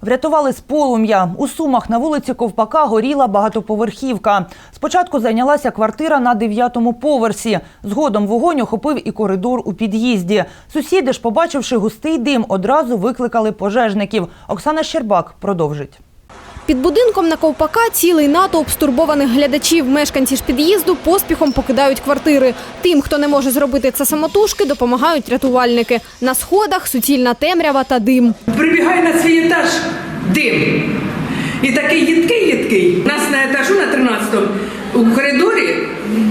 Врятували з полум'я. У Сумах на вулиці Ковпака горіла багатоповерхівка. Спочатку зайнялася квартира на дев'ятому поверсі. Згодом вогонь охопив і коридор у під'їзді. Сусіди ж, побачивши густий дим, одразу викликали пожежників. Оксана Щербак продовжить. Під будинком на ковпака цілий натовп стурбованих глядачів. Мешканці ж під'їзду поспіхом покидають квартири. Тим, хто не може зробити це самотужки, допомагають рятувальники. На сходах суцільна темрява та дим. Прибігай на свій етаж дим. І такий їдкий їдкий. Нас на етажу на 13-му у коридорі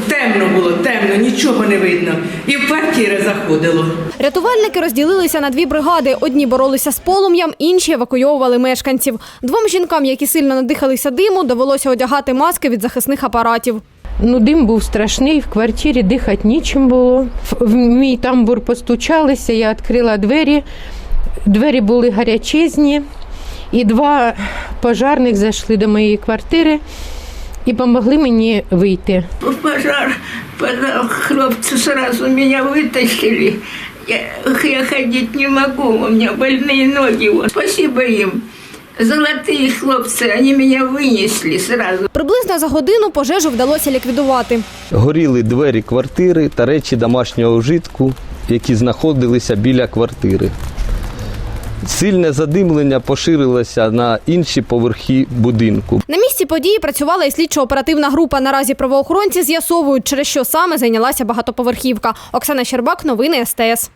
темно було, темно, нічого не видно. І в квартири заходило. Рятувальники розділилися на дві бригади. Одні боролися з полум'ям, інші евакуйовували мешканців. Двом жінкам, які сильно надихалися диму, довелося одягати маски від захисних апаратів. Ну, дим був страшний, в квартирі дихати нічим було. В- мій тамбур постучалися, я відкрила двері. Двері були гарячезні, і два пожарних зайшли до моєї квартири і допомогли мені вийти. пожар, пожар, хлопцы сразу меня вытащили. Я, я ходить не могу, у меня больные ноги. Вот. Спасибо им. Золотые хлопцы, они меня вынесли сразу. Приблизно за годину пожежу вдалося ліквідувати. Горіли двері квартири та речі домашнього вжитку, які знаходилися біля квартири. Сильне задимлення поширилося на інші поверхи будинку. На місці події працювала і слідчо-оперативна група. Наразі правоохоронці з'ясовують, через що саме зайнялася багатоповерхівка. Оксана Щербак, новини СТС.